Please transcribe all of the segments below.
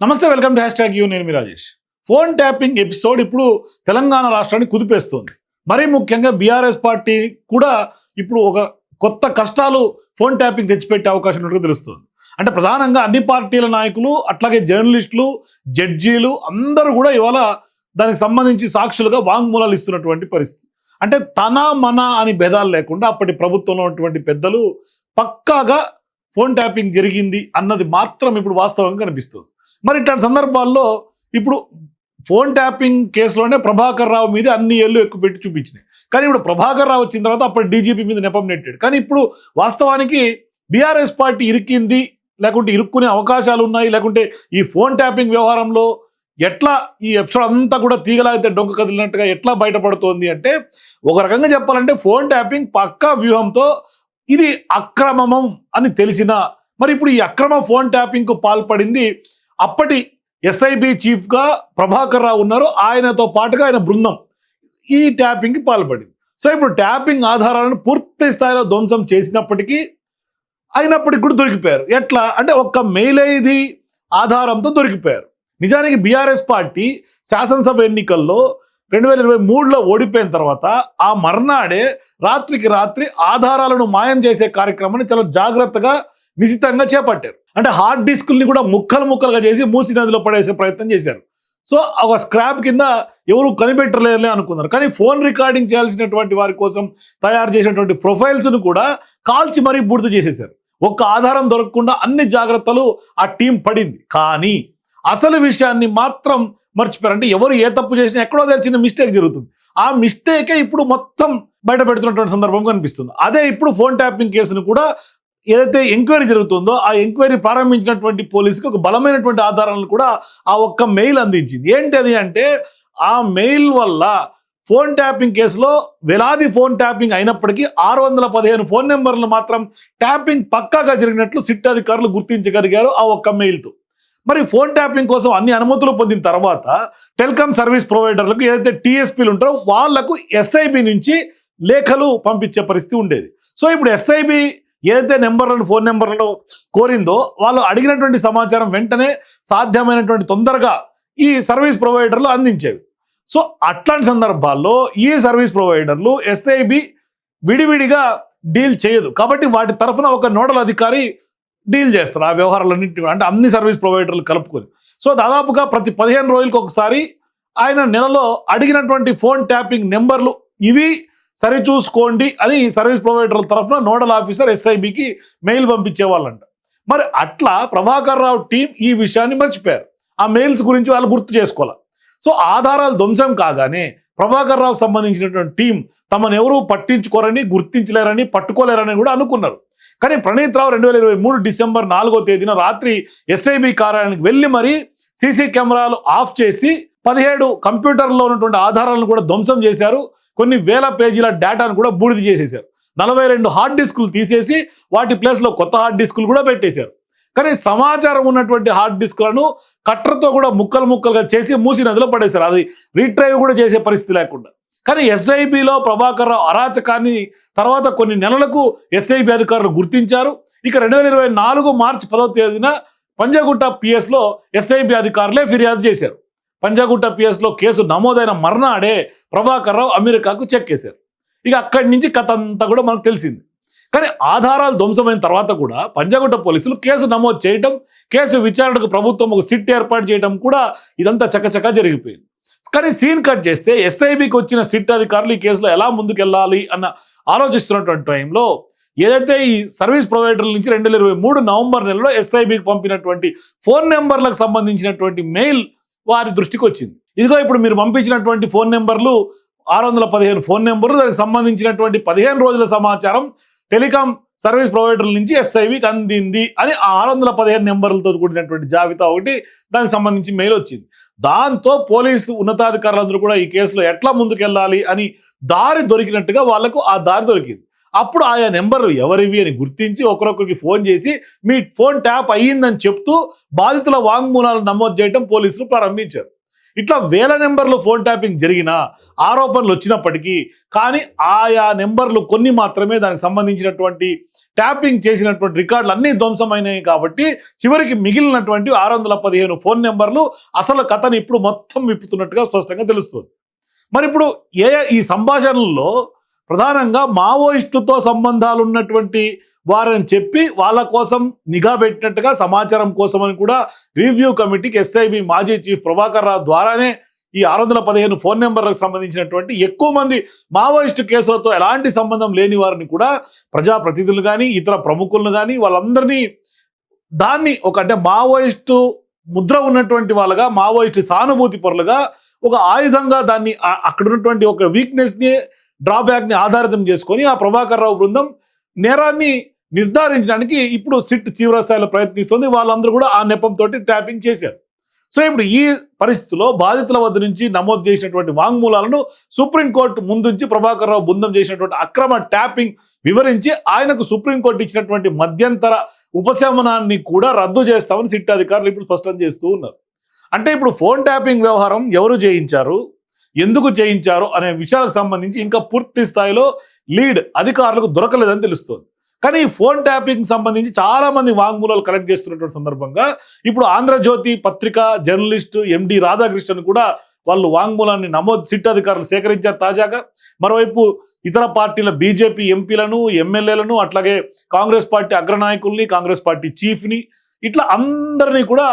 నమస్తే welcome to hashtag U నేను మీ రాజేష్. ఫోన్ ట్యాపింగ్ ఎపిసోడ్ ఇప్పుడు తెలంగాణ రాష్ట్రాన్ని కుదిపేస్తుంది. మరీ ముఖ్యంగా బీఆర్ఎస్ పార్టీ కూడా ఇప్పుడు ఒక కొత్త కష్టాలు ఫోన్ ట్యాపింగ్ తెచ్చిపెట్టే అవకాశం ఉన్నట్టుగా తెలుస్తుంది. అంటే ప్రధానంగా అన్ని పార్టీల నాయకులు అట్లాగే జర్నలిస్టులు జడ్జీలు అందరూ కూడా ఇవాళ దానికి సంబంధించి సాక్షులుగా వాంగ్మూలాలు ఇస్తున్నటువంటి పరిస్థితి. అంటే తన మన అని భేదాలు లేకుండా అప్పటి ప్రభుత్వంలో ఉన్నటువంటి పెద్దలు పక్కాగా ఫోన్ ట్యాపింగ్ జరిగింది అన్నది మాత్రం ఇప్పుడు వాస్తవంగా కనిపిస్తుంది. మరి ఇట్లాంటి సందర్భాల్లో ఇప్పుడు ఫోన్ ట్యాపింగ్ కేసులోనే ప్రభాకర్ రావు మీద అన్ని ఏళ్ళు ఎక్కువ పెట్టి చూపించినాయి. కానీ ఇప్పుడు ప్రభాకర్ రావు వచ్చిన తర్వాత అప్పుడు డీజీపీ మీద నెపం నెట్టాడు. కానీ ఇప్పుడు వాస్తవానికి బీఆర్ఎస్ పార్టీ ఇరికింది లేకుంటే ఇరుక్కునే అవకాశాలు ఉన్నాయి లేకుంటే ఈ ఫోన్ ట్యాపింగ్ వ్యవహారంలో ఎట్లా ఈ ఎపిసోడ్ అంతా కూడా తీగలాగితే డొంక కదిలినట్టుగా ఎట్లా బయటపడుతోంది అంటే ఒక రకంగా చెప్పాలంటే ఫోన్ ట్యాపింగ్ పక్కా వ్యూహంతో ఇది అక్రమమం అని తెలిసిన మరి ఇప్పుడు ఈ అక్రమ ఫోన్ ట్యాపింగ్కు పాల్పడింది అప్పటి ఎస్ఐబి చీఫ్గా ప్రభాకర్ రావు ఉన్నారు. ఆయనతో పాటుగా ఆయన బృందం ఈ ట్యాపింగ్కి పాల్పడింది. సో ఇప్పుడు ట్యాపింగ్ ఆధారాలను పూర్తి స్థాయిలో ధ్వంసం చేసినప్పటికీ అయినప్పటికీ కూడా దొరికిపోయారు. ఎట్లా? అంటే ఒక్క మెయిల్ ఆధారంతో దొరికిపోయారు. నిజానికి బీఆర్ఎస్ పార్టీ శాసనసభ ఎన్నికల్లో రెండు వేల ఇరవై మూడులో ఓడిపోయిన తర్వాత ఆ మర్నాడే రాత్రికి రాత్రి ఆధారాలను మాయం చేసే కార్యక్రమాన్ని చాలా జాగ్రత్తగా నిశితంగా చేపట్టారు. అంటే హార్డ్ డిస్క్ని కూడా ముక్కలు ముక్కలుగా చేసి మూసి నదిలో పడేసే ప్రయత్నం చేశారు. సో ఒక స్క్రాప్ కింద ఎవరు కనిపెట్టలేరులే అనుకున్నారు. కానీ ఫోన్ రికార్డింగ్ చేయాల్సినటువంటి వారి కోసం తయారు చేసినటువంటి ప్రొఫైల్స్ను కూడా కాల్చి మరీ బూడిద చేసేశారు. ఒక్క ఆధారం దొరకకుండా అన్ని జాగ్రత్తలు ఆ టీం పడింది. కానీ అసలు విషయాన్ని మాత్రం మర్చిపోయారు. అంటే ఎవరు ఏ తప్పు చేసినా ఎక్కడో దగ్గర చిన్న మిస్టేక్ జరుగుతుంది. ఆ మిస్టేకే ఇప్పుడు మొత్తం బయట పెడుతున్నటువంటి సందర్భం కనిపిస్తుంది. అదే ఇప్పుడు ఫోన్ ట్యాపింగ్ కేసును కూడా ఏదైతే ఎంక్వైరీ జరుగుతుందో ఆ ఎంక్వైరీ ప్రారంభించినటువంటి పోలీసుకి ఒక బలమైనటువంటి ఆధారాలను కూడా ఆ ఒక్క మెయిల్ అందించింది. ఏంటి అది అంటే ఆ మెయిల్ వల్ల ఫోన్ ట్యాపింగ్ కేసులో వేలాది ఫోన్ ట్యాపింగ్ అయినప్పటికీ ఆరు వందల పదిహేను ఫోన్ నెంబర్లు మాత్రం ట్యాపింగ్ పక్కాగా జరిగినట్లు సిట్ అధికారులు గుర్తించగలిగారు ఆ ఒక్క మెయిల్తో. మరి ఫోన్ ట్యాపింగ్ కోసం అన్ని అనుమతులు పొందిన తర్వాత టెలికాం సర్వీస్ ప్రొవైడర్లకు ఏదైతే టీఎస్పీలు ఉంటారో వాళ్ళకు ఎస్ఐబి నుంచి లేఖలు పంపించే పరిస్థితి ఉండేది. సో ఇప్పుడు ఎస్ఐబి ఏదైతే నెంబర్లను ఫోన్ నెంబర్లను కోరిందో వాళ్ళు అడిగినటువంటి సమాచారం వెంటనే సాధ్యమైనటువంటి తొందరగా ఈ సర్వీస్ ప్రొవైడర్లు అందించేవి. సో అట్లాంటి సందర్భాల్లో ఈ సర్వీస్ ప్రొవైడర్లు ఎస్ఐబి విడివిడిగా డీల్ చేయదు. కాబట్టి వాటి తరఫున ఒక నోడల్ అధికారి డీల్ చేస్తారు ఆ వ్యవహారాలన్నింటి అంటే అన్ని సర్వీస్ ప్రొవైడర్లు కలుపుకొని. సో దాదాపుగా ప్రతి పదిహేను రోజులకు ఒకసారి ఆయన నెలలో అడిగినటువంటి ఫోన్ ట్యాపింగ్ నెంబర్లు ఇవి సరిచూసుకోండి అని సర్వీస్ ప్రొవైడర్ల తరఫున నోడల్ ఆఫీసర్ ఎస్ఐబికి మెయిల్ పంపించేవాళ్ళంట. మరి అట్లా ప్రభాకర్ రావు టీం ఈ విషయాన్ని మర్చిపోయారు. ఆ మెయిల్స్ గురించి వాళ్ళు గుర్తు చేసుకోవాలి. సో ఆధారాలు ధ్వంసం కాగానే ప్రభాకర్ రావు సంబంధించినటువంటి టీం తమను ఎవరూ పట్టించుకోరని గుర్తించలేరని పట్టుకోలేరని కూడా అనుకున్నారు. కానీ ప్రణీత్ రావు రెండు వేల ఇరవై మూడు డిసెంబర్ నాలుగో తేదీన రాత్రి ఎస్ఐబి కార్యాలయానికి వెళ్ళి మరీ సీసీ కెమెరాలు ఆఫ్ చేసి పదిహేడు కంప్యూటర్లో ఉన్నటువంటి ఆధారాలను కూడా ధ్వంసం చేశారు. కొన్ని వేల పేజీల డేటాను కూడా బూడిద చేసేశారు. నలభై రెండు హార్డ్ డిస్కులు తీసేసి వాటి ప్లేస్లో కొత్త హార్డ్ డిస్కులు కూడా పెట్టేశారు. కానీ సమాచారం ఉన్నటువంటి హార్డ్ డిస్కులను కట్టర్తో కూడా ముక్కలు ముక్కలుగా చేసి మూసి నదిలో పడేశారు. అది రీట్రైవ్ కూడా చేసే పరిస్థితి లేకుండా. కానీ ఎస్ఐబిలో ప్రభాకర్ రావు అరాచకాన్ని తర్వాత కొన్ని నెలలకు ఎస్ఐబి అధికారులు గుర్తించారు. ఇక రెండు వేల ఇరవై నాలుగు మార్చి పదవ తేదీన పంజాగుట్ట పిఎస్లో ఎస్ఐబి అధికారులే ఫిర్యాదు చేశారు. పంజాగుట్ట పిఎస్లో కేసు నమోదైన మర్నాడే ప్రభాకర్ రావు అమెరికాకు చెక్కేశారు ఇక అక్కడి నుంచి కథ అంతా కూడా మనకు తెలిసింది. కానీ ఆధారాలు ధ్వంసమైన తర్వాత కూడా పంజాగుట్ట పోలీసులు కేసు నమోదు చేయటం కేసు విచారణకు ప్రభుత్వం ఒక సిట్ ఏర్పాటు చేయడం కూడా ఇదంతా చకచకా జరిగిపోయింది. కానీ సీన్ కట్ చేస్తే ఎస్ఐబికి వచ్చిన సిట్ అధికారులు ఈ కేసులో ఎలా ముందుకెళ్ళాలి అన్న ఆలోచిస్తున్నటువంటి టైంలో ఏదైతే ఈ సర్వీస్ ప్రొవైడర్ల నుంచి రెండు వేల ఇరవై మూడు నవంబర్ నెలలో ఎస్ఐబికి పంపినటువంటి ఫోన్ నెంబర్లకు సంబంధించినటువంటి మెయిల్ వారి దృష్టికి వచ్చింది. ఇదిగో ఇప్పుడు మీరు పంపించినటువంటి ఫోన్ నెంబర్లు ఆరు వందల పదిహేను ఫోన్ నెంబర్లు దానికి సంబంధించినటువంటి పదిహేను రోజుల సమాచారం టెలికాం సర్వీస్ ప్రొవైడర్ల నుంచి ఎస్ఐవికి అందింది అని ఆరు వందల పదిహేను నెంబర్లతో కూడినటువంటి జాబితా ఒకటి దానికి సంబంధించి మెయిల్ వచ్చింది. దాంతో పోలీసు ఉన్నతాధికారులందరూ కూడా ఈ కేసులో ఎట్లా ముందుకెళ్ళాలి అని దారి దొరికినట్టుగా వాళ్ళకు ఆ దారి దొరికింది. అప్పుడు ఆయా నెంబర్లు ఎవరివి అని గుర్తించి ఒకరొకరికి ఫోన్ చేసి మీ ఫోన్ ట్యాప్ అయ్యిందని చెప్తూ బాధితుల వాంగ్మూలాలు నమోదు చేయడం పోలీసులు ప్రారంభించారు. ఇట్లా వేల నెంబర్లు ఫోన్ ట్యాపింగ్ జరిగిన ఆరోపణలు వచ్చినప్పటికీ కానీ ఆయా నెంబర్లు కొన్ని మాత్రమే దానికి సంబంధించినటువంటి ట్యాపింగ్ చేసినటువంటి రికార్డులు అన్నీ ధ్వంసమైనవి కాబట్టి చివరికి మిగిలినటువంటి ఆరు వందల పదిహేను ఫోన్ నెంబర్లు అసలు కథను ఇప్పుడు మొత్తం విప్పుతున్నట్టుగా స్పష్టంగా తెలుస్తుంది. మరి ఇప్పుడు ఏ ఈ సంభాషణల్లో ప్రధానంగా మావోయిస్టుతో సంబంధాలు ఉన్నటువంటి వారని చెప్పి వాళ్ళ కోసం నిఘా పెట్టినట్టుగా సమాచారం కోసం అని కూడా రివ్యూ కమిటీకి ఎస్ఐబి మాజీ చీఫ్ ప్రభాకర్ రావు ద్వారానే ఈ ఆరు వందల పదిహేను ఫోన్ నెంబర్లకు సంబంధించినటువంటి ఎక్కువ మంది మావోయిస్టు కేసులతో ఎలాంటి సంబంధం లేని వారిని కూడా ప్రజాప్రతినిధులు కానీ ఇతర ప్రముఖులను కానీ వాళ్ళందరినీ దాన్ని ఒక అంటే మావోయిస్టు ముద్ర ఉన్నటువంటి వాళ్ళగా మావోయిస్టు సానుభూతి పరులుగా ఒక ఆయుధంగా దాన్ని అక్కడ ఉన్నటువంటి ఒక వీక్నెస్ని డ్రాబ్యాక్ని ఆధారితం చేసుకొని ఆ ప్రభాకర్ రావు బృందం నేరాన్ని నిర్ధారించడానికి ఇప్పుడు సిట్ తీవ్రస్థాయిలో ప్రయత్నిస్తుంది. వాళ్ళందరూ కూడా ఆ నెపంతో ట్యాపింగ్ చేశారు. సో ఇప్పుడు ఈ పరిస్థితిలో బాధితుల వద్ద నుంచి నమోదు చేసినటువంటి వాంగ్మూలాలను సుప్రీంకోర్టు ముందుంచి ప్రభాకర్ రావు బృందం చేసినటువంటి అక్రమ ట్యాపింగ్ వివరించి ఆయనకు సుప్రీంకోర్టు ఇచ్చినటువంటి మధ్యంతర ఉపశమనాన్ని కూడా రద్దు చేస్తామని సిట్ అధికారులు ఇప్పుడు స్పష్టం చేస్తూ ఉన్నారు. అంటే ఇప్పుడు ఫోన్ ట్యాపింగ్ వ్యవహారం ఎవరు చేయించారు ఎందుకు చేయించారు అనే విషయాలకు సంబంధించి ఇంకా పూర్తి స్థాయిలో లీడ్ అధికారులకు దొరకలేదని తెలుస్తోంది. కానీ ఈ ఫోన్ ట్యాపింగ్ సంబంధించి చాలా మంది వాంగ్మూలాలు కలెక్ట్ చేస్తున్నటువంటి సందర్భంగా ఇప్పుడు ఆంధ్రజ్యోతి పత్రిక జర్నలిస్ట్ ఎండి రాధాకృష్ణన్ కూడా వాళ్ళు వాంగ్మూలాన్ని నమోదు సిట్ అధికారులు సేకరించారు తాజాగా. మరోవైపు ఇతర పార్టీల బీజేపీ ఎంపీలను ఎమ్మెల్యేలను అట్లాగే కాంగ్రెస్ పార్టీ అగ్రనాయకుల్ని కాంగ్రెస్ పార్టీ చీఫ్ని ఇట్లా అందరినీ కూడా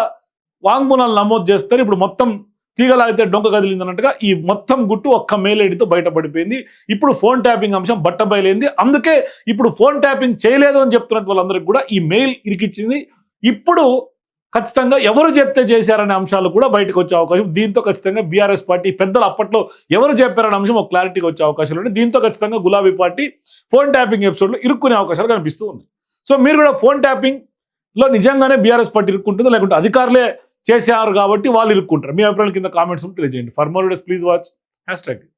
వాంగ్మూలాలు నమోదు చేస్తారు. ఇప్పుడు మొత్తం తీగలాగితే డొంక కదిలింది అన్నట్టుగా ఈ మొత్తం గుట్టు ఒక్క మెయిల్ ఐడితో బయటపడిపోయింది. ఇప్పుడు ఫోన్ ట్యాపింగ్ అంశం బట్టబయలైంది. అందుకే ఇప్పుడు ఫోన్ ట్యాపింగ్ చేయలేదు అని చెప్తున్నట్టు వాళ్ళందరికీ కూడా ఈ మెయిల్ ఇరికిచ్చింది. ఇప్పుడు ఖచ్చితంగా ఎవరు చెప్తే చేశారనే అంశాలు కూడా బయటకు వచ్చే అవకాశం దీంతో ఖచ్చితంగా బీఆర్ఎస్ పార్టీ పెద్దలు అప్పట్లో ఎవరు చెప్పారనే అంశం ఒక క్లారిటీకి వచ్చే అవకాశాలు ఉన్నాయి. దీంతో ఖచ్చితంగా గులాబీ పార్టీ ఫోన్ ట్యాపింగ్ ఎపిసోడ్లో ఇరుక్కునే అవకాశాలు కనిపిస్తూ ఉన్నాయి. సో మీరు కూడా ఫోన్ ట్యాపింగ్లో నిజంగానే బీఆర్ఎస్ పార్టీ ఇరుక్కుంటుందో? లేకుంటే అధికారులే చేశారు కాబట్టి వాళ్ళు ఇరుక్కుంటారు. మీ అభిప్రాయాల కింద కామెంట్స్ తెలియజేయండి. For more please watch hashtag